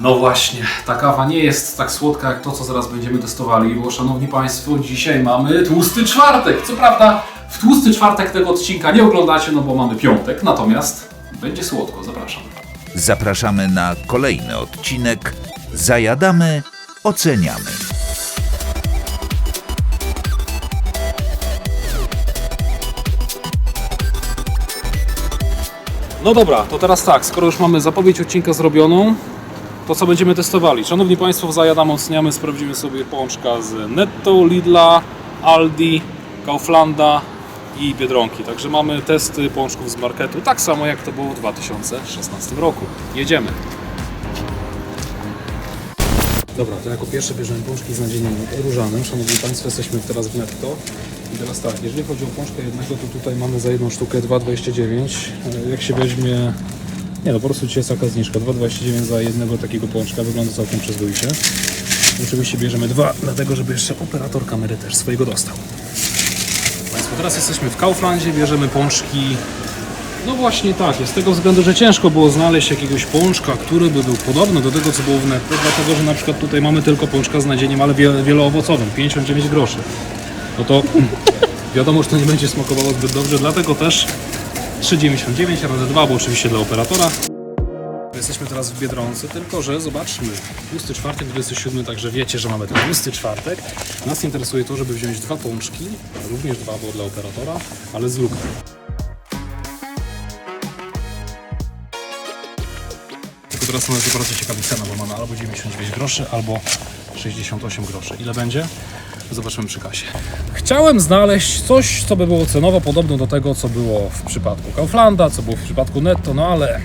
No właśnie, ta kawa nie jest tak słodka jak to, co zaraz będziemy testowali, bo szanowni Państwo, dzisiaj mamy tłusty czwartek. Co prawda, w tłusty czwartek tego odcinka nie oglądacie, no bo mamy piątek, natomiast będzie słodko, zapraszam. Zapraszamy na kolejny odcinek. Zajadamy, oceniamy. No dobra, to teraz tak, skoro już mamy zapowiedź odcinka zrobioną, to co będziemy testowali? Szanowni Państwo, w Zajadam oceniamy, sprawdzimy sobie pączka z Netto, Lidla, Aldi, Kauflanda i Biedronki. Także mamy testy pączków z marketu, tak samo jak to było w 2016 roku. Jedziemy. Dobra, to jako pierwsze bierzemy pączki z nadzieniem różanym. Szanowni Państwo, jesteśmy teraz w netto. I teraz tak, jeżeli chodzi o pączkę jednego, to tutaj mamy za jedną sztukę 2,29. E, Jak się weźmie... Nie no, po prostu dzisiaj jest taka zniżka. 2,29 za jednego takiego pączka. Wygląda całkiem przyzwoicie. Oczywiście bierzemy dwa, dlatego żeby jeszcze operator kamery też swojego dostał. Państwo, teraz jesteśmy w Kauflandzie, bierzemy pączki no właśnie tak, jest z tego względu, że ciężko było znaleźć jakiegoś pączka, który by był podobny do tego, co było w netto, dlatego że na przykład tutaj mamy tylko pączka z nadzieniem, ale wie- wieloowocowym, 59 groszy. No to wiadomo, że to nie będzie smakowało zbyt dobrze, dlatego też 3,99 razy 2, bo oczywiście dla operatora. Jesteśmy teraz w Biedronce, tylko że zobaczmy, tłusty czwartek, 27, także wiecie, że mamy ten tłusty czwartek. Nas interesuje to, żeby wziąć dwa pączki, również dwa, bo dla operatora, ale z luką. Tylko teraz nas bardzo ciekawi cena, bo mamy albo 99 groszy, albo 68 groszy. Ile będzie? Zobaczymy przy kasie. Chciałem znaleźć coś, co by było cenowo podobne do tego, co było w przypadku Kauflanda, co było w przypadku Netto, no ale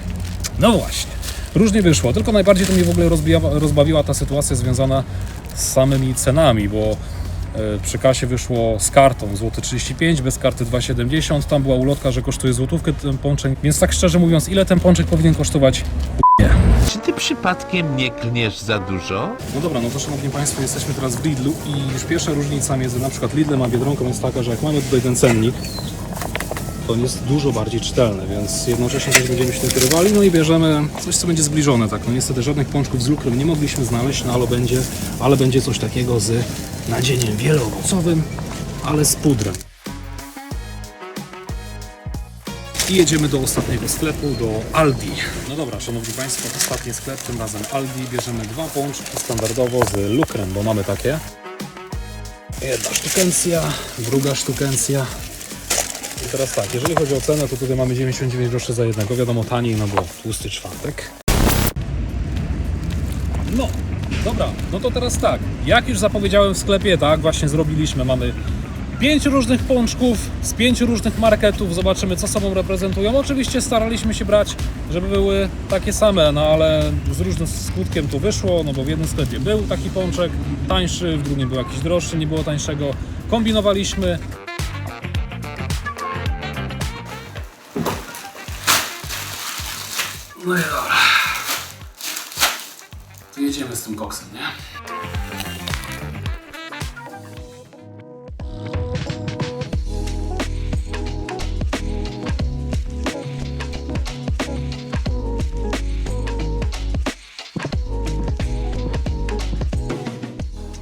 no właśnie, różnie wyszło. Tylko najbardziej to mnie w ogóle rozbawiła ta sytuacja związana z samymi cenami, bo e, przy kasie wyszło z kartą złoty 35, bez karty 2,70. Tam była ulotka, że kosztuje złotówkę ten pączek. Więc tak szczerze mówiąc, ile ten pączek powinien kosztować? Czy ty przypadkiem nie klniesz za dużo? No dobra, no to szanowni Państwo, jesteśmy teraz w Lidlu i już pierwsza różnica między na przykład Lidlem a Biedronką jest taka, że jak mamy tutaj ten cennik, to on jest dużo bardziej czytelny, więc jednocześnie też będziemy się tym kierowali, no i bierzemy coś, co będzie zbliżone, tak, no niestety żadnych pączków z lukrem nie mogliśmy znaleźć, no ale będzie, ale będzie coś takiego z nadzieniem wieloowocowym, ale z pudrem. I jedziemy do ostatniego sklepu, do Aldi. No dobra, szanowni Państwo, ostatni sklep, tym razem Aldi. Bierzemy dwa pączki standardowo z lukrem, bo mamy takie. Jedna sztukencja, druga sztukencja. I teraz tak, jeżeli chodzi o cenę, to tutaj mamy 99 groszy za jednego. Wiadomo, taniej, no bo tłusty czwartek. No, dobra, no to teraz tak. Jak już zapowiedziałem w sklepie, tak, właśnie zrobiliśmy. Mamy pięć różnych pączków z pięciu różnych marketów. Zobaczymy, co sobą reprezentują. Oczywiście staraliśmy się brać, żeby były takie same, no ale z różnym skutkiem to wyszło, no bo w jednym sklepie był taki pączek tańszy, w drugim był jakiś droższy, nie było tańszego. Kombinowaliśmy. No i dobra. Jedziemy z tym koksem, nie?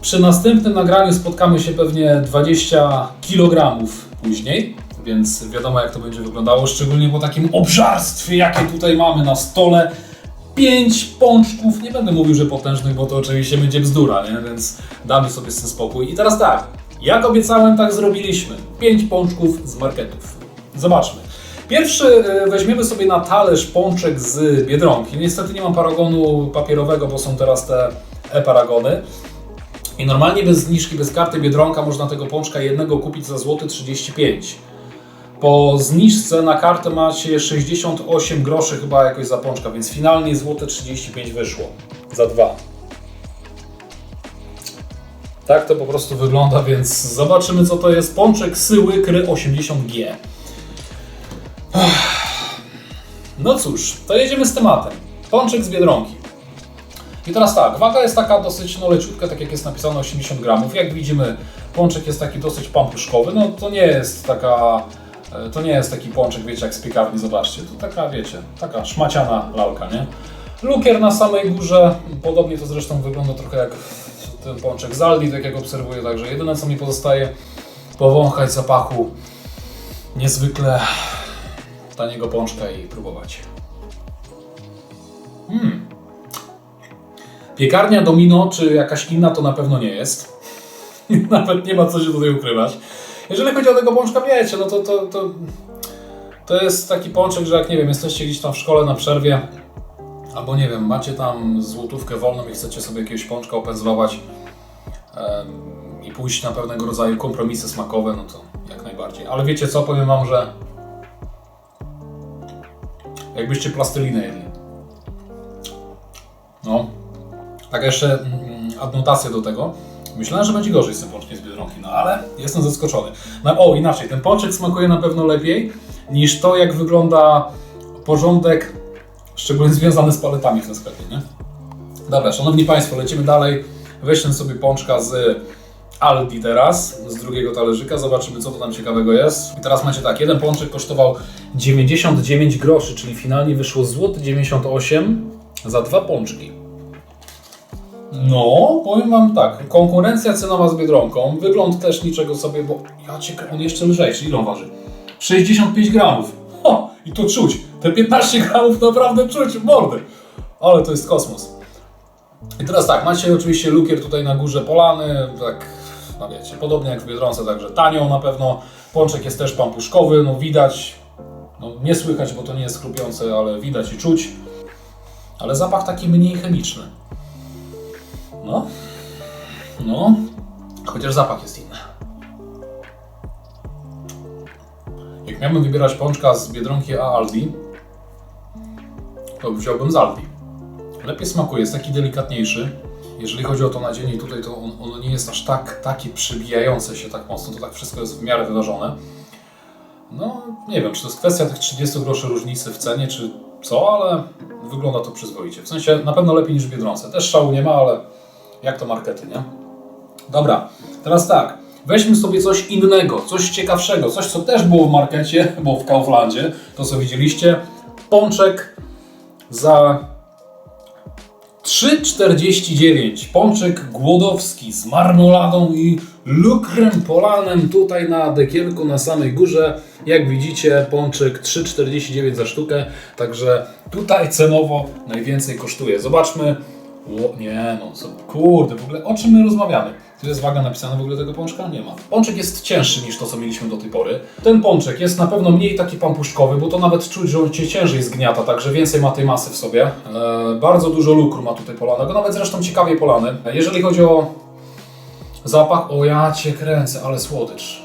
Przy następnym nagraniu spotkamy się pewnie 20 kg później, więc wiadomo jak to będzie wyglądało, szczególnie po takim obżarstwie, jakie tutaj mamy na stole. Pięć pączków, nie będę mówił, że potężnych, bo to oczywiście będzie bzdura, nie? więc damy sobie z tym spokój. I teraz tak, jak obiecałem, tak zrobiliśmy. Pięć pączków z marketów. Zobaczmy. Pierwszy e, weźmiemy sobie na talerz pączek z Biedronki. Niestety nie mam paragonu papierowego, bo są teraz te e-paragony. I normalnie bez zniżki, bez karty Biedronka można tego pączka jednego kupić za złoty 35. Po zniżce na kartę macie 68 groszy chyba jakoś za pączka, więc finalnie złote 35 wyszło za dwa. Tak to po prostu wygląda, więc zobaczymy co to jest. Pączek Syły Kry 80G. No cóż, to jedziemy z tematem. Pączek z Biedronki. I teraz tak, waga jest taka dosyć no, leciutka, tak jak jest napisane 80 gramów. Jak widzimy, pączek jest taki dosyć pampuszkowy. No to nie jest taka, e, to nie jest taki pączek, wiecie, jak z piekarni, zobaczcie. To taka, wiecie, taka szmaciana lalka, nie? Lukier na samej górze, podobnie to zresztą wygląda trochę jak ten pączek z Aldi, tak jak obserwuję, także jedyne co mi pozostaje powąchać zapachu niezwykle taniego pączka i próbować. Mm. Piekarnia Domino czy jakaś inna to na pewno nie jest. Nawet nie ma co się tutaj ukrywać. Jeżeli chodzi o tego pączka, wiecie, no to, to, to, to jest taki pączek, że jak nie wiem, jesteście gdzieś tam w szkole na przerwie, albo nie wiem, macie tam złotówkę wolną i chcecie sobie jakiegoś pączka opędzlować i pójść na pewnego rodzaju kompromisy smakowe, no to jak najbardziej. Ale wiecie co, powiem wam, że jakbyście plastelinę jedli. No, tak jeszcze mm, adnotację do tego. Myślałem, że będzie gorzej z tym pączkiem z Biedronki, no ale jestem zaskoczony. No, o, inaczej, ten pączek smakuje na pewno lepiej niż to, jak wygląda porządek, szczególnie związany z paletami w tym sklepie, nie? Dobra, szanowni Państwo, lecimy dalej. Weźmy sobie pączka z Aldi teraz, z drugiego talerzyka, zobaczymy co to tam ciekawego jest. I teraz macie tak, jeden pączek kosztował 99 groszy, czyli finalnie wyszło złoty 98 za dwa pączki. No, powiem wam tak, konkurencja cenowa z Biedronką, wygląd też niczego sobie, bo ja cię, on jeszcze lżejszy, ile on waży? 65 gramów. Ho, I to czuć, te 15 gramów naprawdę czuć w mordę. Ale to jest kosmos. I teraz tak, macie oczywiście lukier tutaj na górze polany, tak, no wiecie, podobnie jak w Biedronce, także tanio na pewno. Pączek jest też pampuszkowy, no widać, no nie słychać, bo to nie jest chrupiące, ale widać i czuć. Ale zapach taki mniej chemiczny. No, no, chociaż zapach jest inny. Jak miałbym wybierać pączka z Biedronki a Aldi, to wziąłbym z Aldi. Lepiej smakuje, jest taki delikatniejszy. Jeżeli chodzi o to nadzienie tutaj, to on, ono nie jest aż tak takie przybijające się tak mocno, to tak wszystko jest w miarę wyważone. No, nie wiem, czy to jest kwestia tych 30 groszy różnicy w cenie, czy co, ale wygląda to przyzwoicie. W sensie na pewno lepiej niż w Biedronce. Też szału nie ma, ale jak to markety, nie? Dobra, teraz tak. Weźmy sobie coś innego, coś ciekawszego, coś co też było w markecie, bo w Kauflandzie, to co widzieliście. Pączek za 3,49. Pączek głodowski z marmoladą i lukrem polanem tutaj na dekielku na samej górze. Jak widzicie, pączek 3,49 za sztukę, także tutaj cenowo najwięcej kosztuje. Zobaczmy. Ło, nie no, co, kurde, w ogóle o czym my rozmawiamy? Tu jest waga napisana w ogóle tego pączka? Nie ma. Pączek jest cięższy niż to, co mieliśmy do tej pory. Ten pączek jest na pewno mniej taki pampuszkowy, bo to nawet czuć, że on cię ciężej zgniata, także więcej ma tej masy w sobie. E, bardzo dużo lukru ma tutaj polanego, nawet zresztą ciekawie polany. Jeżeli chodzi o zapach, o ja cię kręcę, ale słodycz.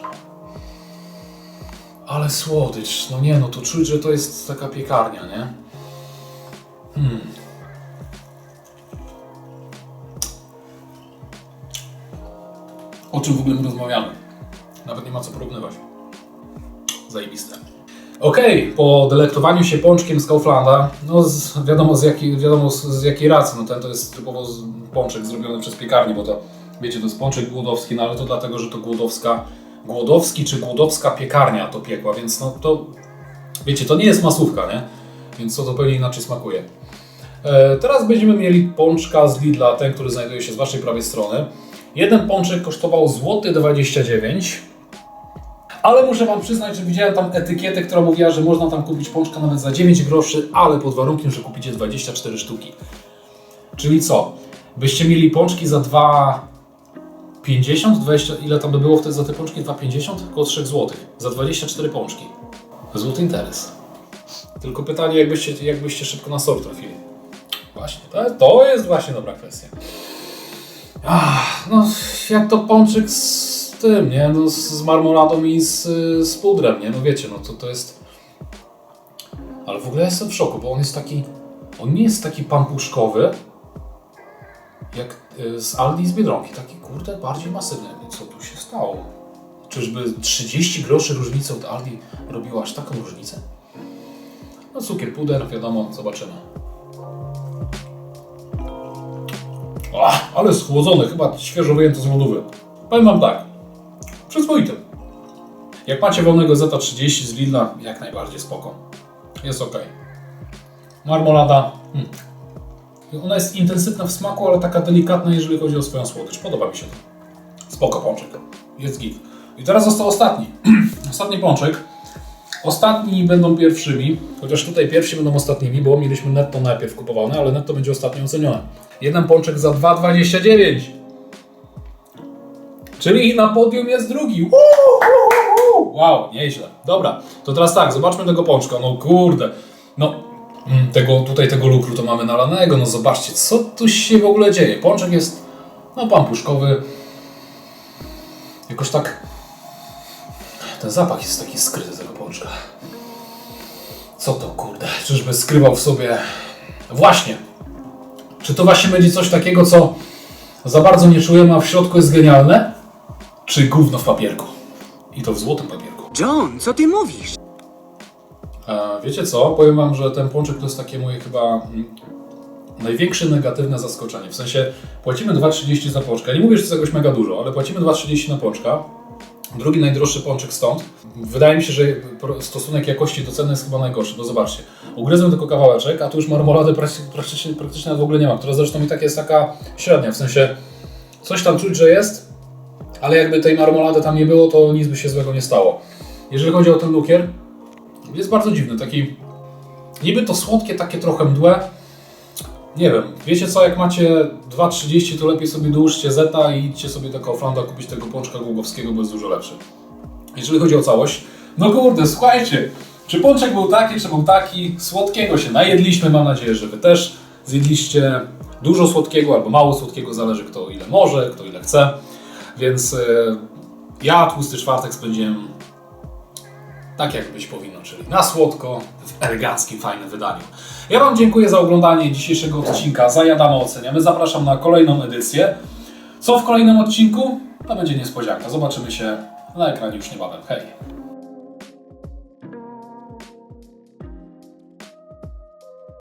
Ale słodycz, no nie no, to czuć, że to jest taka piekarnia, nie? Hmm. O czym w ogóle my rozmawiamy? Nawet nie ma co porównywać. Zajebiste. Okej, po delektowaniu się pączkiem z Kauflanda, no z, wiadomo, z jakiej, wiadomo z, z jakiej racji, no ten to jest typowo pączek zrobiony przez piekarnię, bo to, wiecie, to jest pączek głodowski, no ale to dlatego, że to głodowska, głodowski czy głodowska piekarnia to piekła, więc no to, wiecie, to nie jest masówka, nie? Więc to zupełnie inaczej smakuje. E, Teraz będziemy mieli pączka z Lidla, ten, który znajduje się z waszej prawej strony. Jeden pączek kosztował złoty 29 ale muszę wam przyznać, że widziałem tam etykietę, która mówiła, że można tam kupić pączka nawet za 9 groszy, ale pod warunkiem, że kupicie 24 sztuki. Czyli co? Byście mieli pączki za 2,50? 20, ile tam by było wtedy za te pączki? 2,50? Około 3 zł. Za 24 pączki. Złoty interes. Tylko pytanie, jakbyście, jakbyście szybko na sort trafili. Właśnie, to, to jest właśnie dobra kwestia. Ach, no jak to pączek z tym, nie? No, z, marmoladą i z, z pudrem, nie? No wiecie, no to, to jest... Ale w ogóle jestem w szoku, bo on jest taki... On nie jest taki pampuszkowy, jak y, z Aldi i z Biedronki. Taki, kurde, bardziej masywny. No co tu się stało? Czyżby 30 groszy różnicy od Aldi robiła aż taką różnicę? No cukier, puder, wiadomo, zobaczymy. Ach, ale schłodzony, chyba świeżo wyjęty z lodówy. Powiem wam tak, przyzwoity. Jak macie wolnego Zeta 30 z Lidla, jak najbardziej spoko. Jest ok. Marmolada, hmm. Ona jest intensywna w smaku, ale taka delikatna, jeżeli chodzi o swoją słodycz. Podoba mi się to. Spoko pączek. Jest git. I teraz został ostatni. ostatni pączek. Ostatni będą pierwszymi, chociaż tutaj pierwsi będą ostatnimi, bo mieliśmy netto najpierw kupowane, ale netto będzie ostatnio ocenione. Jeden pączek za 2,29. Czyli na podium jest drugi. Wow, nieźle. Dobra, to teraz tak, zobaczmy tego pączka. No kurde, no mm, tego, tutaj tego lukru to mamy nalanego. No zobaczcie, co tu się w ogóle dzieje. Pączek jest, no pampuszkowy. Jakoś tak, ten zapach jest taki skryty tego Co to kurde, czyżby skrywał w sobie... Właśnie, czy to właśnie będzie coś takiego, co za bardzo nie czujemy, a w środku jest genialne? Czy gówno w papierku? I to w złotym papierku. John, co ty mówisz? E, wiecie co? Powiem wam, że ten pączek to jest takie moje chyba mm, największe negatywne zaskoczenie. W sensie płacimy 2,30 za pączka. Nie mówię, że to jest jakoś mega dużo, ale płacimy 2,30 na pączka. Drugi najdroższy pączek stąd. Wydaje mi się, że stosunek jakości do ceny jest chyba najgorszy. No zobaczcie. Ugryzłem tylko kawałeczek, a tu już marmolady praktycznie, praktycznie, w ogóle nie ma, która zresztą i tak jest taka średnia. W sensie coś tam czuć, że jest, ale jakby tej marmolady tam nie było, to nic by się złego nie stało. Jeżeli chodzi o ten lukier, jest bardzo dziwny, taki niby to słodkie, takie trochę mdłe. Nie wiem, wiecie co, jak macie 2,30 to lepiej sobie dołóżcie zeta i idźcie sobie do Kauflanda kupić tego pączka głogowskiego, bo jest dużo lepszy. Jeżeli chodzi o całość, no kurde, słuchajcie, czy pączek był taki, czy był taki, słodkiego się najedliśmy, mam nadzieję, że wy też zjedliście dużo słodkiego albo mało słodkiego, zależy kto ile może, kto ile chce, więc e, ja tłusty czwartek spędziłem tak jak być powinno, czyli na słodko, w eleganckim, fajnym wydaniu. Ja Wam dziękuję za oglądanie dzisiejszego odcinka Zajadamy Oceniamy. Zapraszam na kolejną edycję. Co w kolejnym odcinku? To będzie niespodzianka. Zobaczymy się na ekranie już niebawem. Hej!